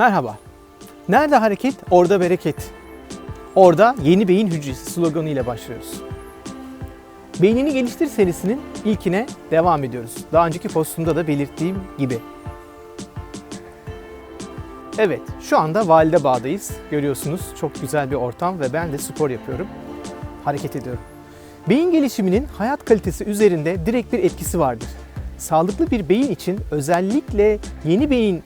Merhaba. Nerede hareket, orada bereket. Orada yeni beyin hücresi sloganı ile başlıyoruz. Beynini Geliştir serisinin ilkine devam ediyoruz. Daha önceki postumda da belirttiğim gibi. Evet, şu anda Valide Bağ'dayız. Görüyorsunuz çok güzel bir ortam ve ben de spor yapıyorum. Hareket ediyorum. Beyin gelişiminin hayat kalitesi üzerinde direkt bir etkisi vardır. Sağlıklı bir beyin için özellikle yeni beyin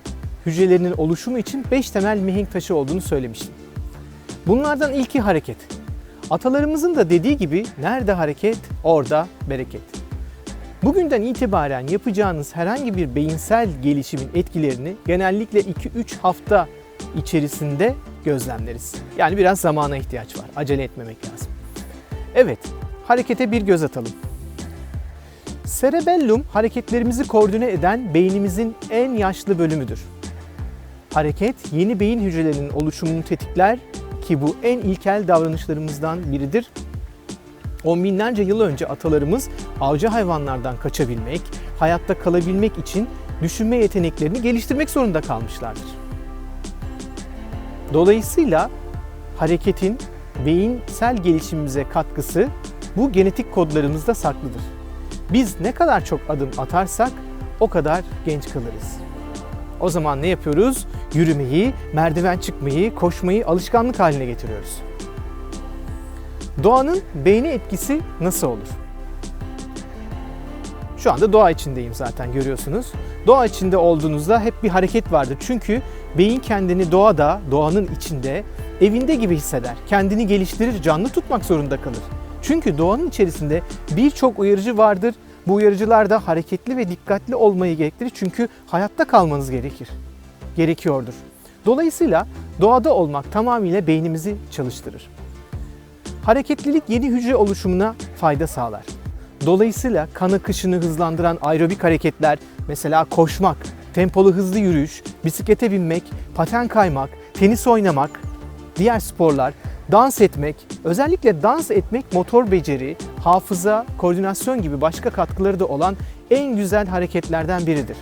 hücrelerinin oluşumu için 5 temel mihenk taşı olduğunu söylemiştim. Bunlardan ilki hareket. Atalarımızın da dediği gibi nerede hareket, orada bereket. Bugünden itibaren yapacağınız herhangi bir beyinsel gelişimin etkilerini genellikle 2-3 hafta içerisinde gözlemleriz. Yani biraz zamana ihtiyaç var. Acele etmemek lazım. Evet, harekete bir göz atalım. Cerebellum hareketlerimizi koordine eden beynimizin en yaşlı bölümüdür. Hareket yeni beyin hücrelerinin oluşumunu tetikler ki bu en ilkel davranışlarımızdan biridir. On binlerce yıl önce atalarımız avcı hayvanlardan kaçabilmek, hayatta kalabilmek için düşünme yeteneklerini geliştirmek zorunda kalmışlardır. Dolayısıyla hareketin beyinsel gelişimimize katkısı bu genetik kodlarımızda saklıdır. Biz ne kadar çok adım atarsak o kadar genç kalırız. O zaman ne yapıyoruz? Yürümeyi, merdiven çıkmayı, koşmayı alışkanlık haline getiriyoruz. Doğanın beyne etkisi nasıl olur? Şu anda doğa içindeyim zaten görüyorsunuz. Doğa içinde olduğunuzda hep bir hareket vardır. Çünkü beyin kendini doğada, doğanın içinde, evinde gibi hisseder. Kendini geliştirir, canlı tutmak zorunda kalır. Çünkü doğanın içerisinde birçok uyarıcı vardır. Bu uyarıcılar da hareketli ve dikkatli olmayı gerektirir. Çünkü hayatta kalmanız gerekir. Gerekiyordur. Dolayısıyla doğada olmak tamamıyla beynimizi çalıştırır. Hareketlilik yeni hücre oluşumuna fayda sağlar. Dolayısıyla kan akışını hızlandıran aerobik hareketler, mesela koşmak, tempolu hızlı yürüyüş, bisiklete binmek, paten kaymak, tenis oynamak, diğer sporlar, dans etmek, özellikle dans etmek motor beceri, hafıza, koordinasyon gibi başka katkıları da olan en güzel hareketlerden biridir.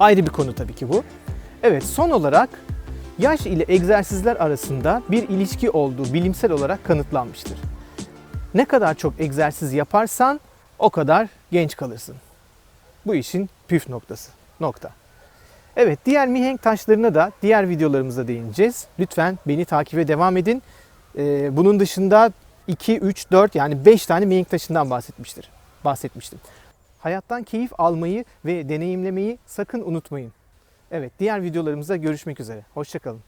Ayrı bir konu tabii ki bu. Evet son olarak yaş ile egzersizler arasında bir ilişki olduğu bilimsel olarak kanıtlanmıştır. Ne kadar çok egzersiz yaparsan o kadar genç kalırsın. Bu işin püf noktası. Nokta. Evet diğer mihenk taşlarına da diğer videolarımızda değineceğiz. Lütfen beni takibe devam edin. Ee, bunun dışında 2, 3, 4 yani 5 tane mihenk taşından bahsetmiştir. Bahsetmiştim. Hayattan keyif almayı ve deneyimlemeyi sakın unutmayın. Evet diğer videolarımızda görüşmek üzere. Hoşçakalın.